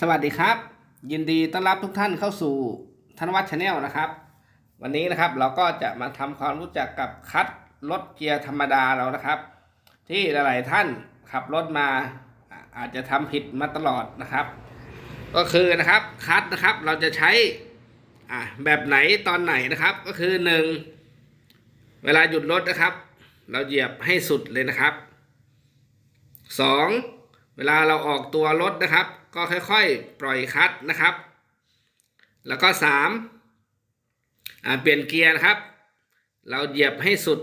สวัสดีครับ ยินดีต้อนรับทุกท่านเข้าสู่ธนวัฒน์ชาแนลนะครับ วันนี้นะครับเราก็จะมาทำความรู้จักกับคัดรถเกียร์ธรรมดาเรานะครับ ที่หลายๆท่านขับรถมาอาจจะทำผิดมาตลอดนะครับ ก็คือนะครับคัดนะครับเราจะใช้อ่าแบบไหนตอนไหนนะครับ ก็คือหนึ่งเวลาหยุดรถนะครับ เราเหยียบให้สุดเลยนะครับสอง เวลาเราออกตัวรถนะครับ ก็ค่อยๆ ปล่อยคลัตช์นะครับ แล้วก็สามเปลี่ยนเกียร์นะครับ เราเหยียบให้สุด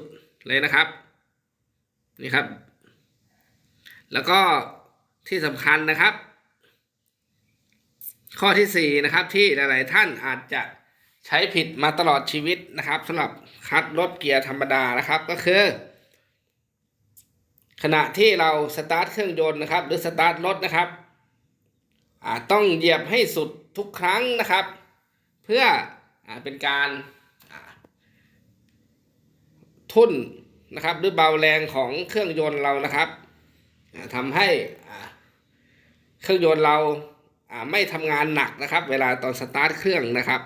เลยนะครับนี่ครับ แล้วก็ที่สำคัญนะครับ ข้อที่สี่นะครับที่หลาย ๆ ท่านอาจจะใช้ผิดมาตลอดชีวิตนะครับสำหรับคัดรถเกียร์ธรรมดานะครับก็คือ ขณะที่เราสตาร์ทเครื่องยนต์นะครับ หรือสตาร์ทรถนะครับต้องเหยียบให้สุดทุกครั้งนะครับ เพื่ออเป็นการทุ่นนะครับ หรือเบาแรงของเครื่องยนต์เรานะครับทำให้เครื่องยนต์เราไม่ทำงานหนักนะครับ เวลาตอนสตาร์ทเครื่องนะครับ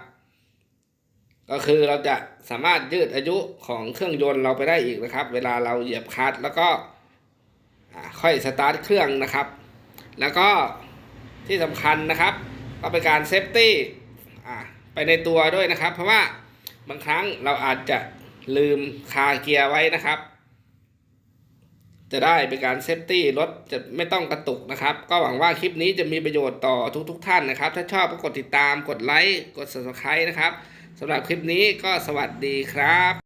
ก็คือเราจะสามารถยืดอายุของเครื่องยนต์เราไปได้อีกนะครับ เวลาเราเหยียบคลัตช์แล้วก็ ค่อยสตาร์ทเครื่องนะครับ แล้วก็ที่สำคัญนะครับ ก็เป็นการเซฟตี้ไปในตัวด้วยนะครับ เพราะว่าบางครั้งเราอาจจะลืมคาเกียร์ไว้นะครับ จะได้เป็นการเซฟตี้รถจะไม่ต้องกระตุกนะครับ ก็หวังว่าคลิปนี้จะมีประโยชน์ต่อทุกๆทท่านนะครับ ถ้าชอบก็กดติดตามกดไลค์กด subscribe นะครับสำหรับคลิปนี้ก็สวัสดีครับ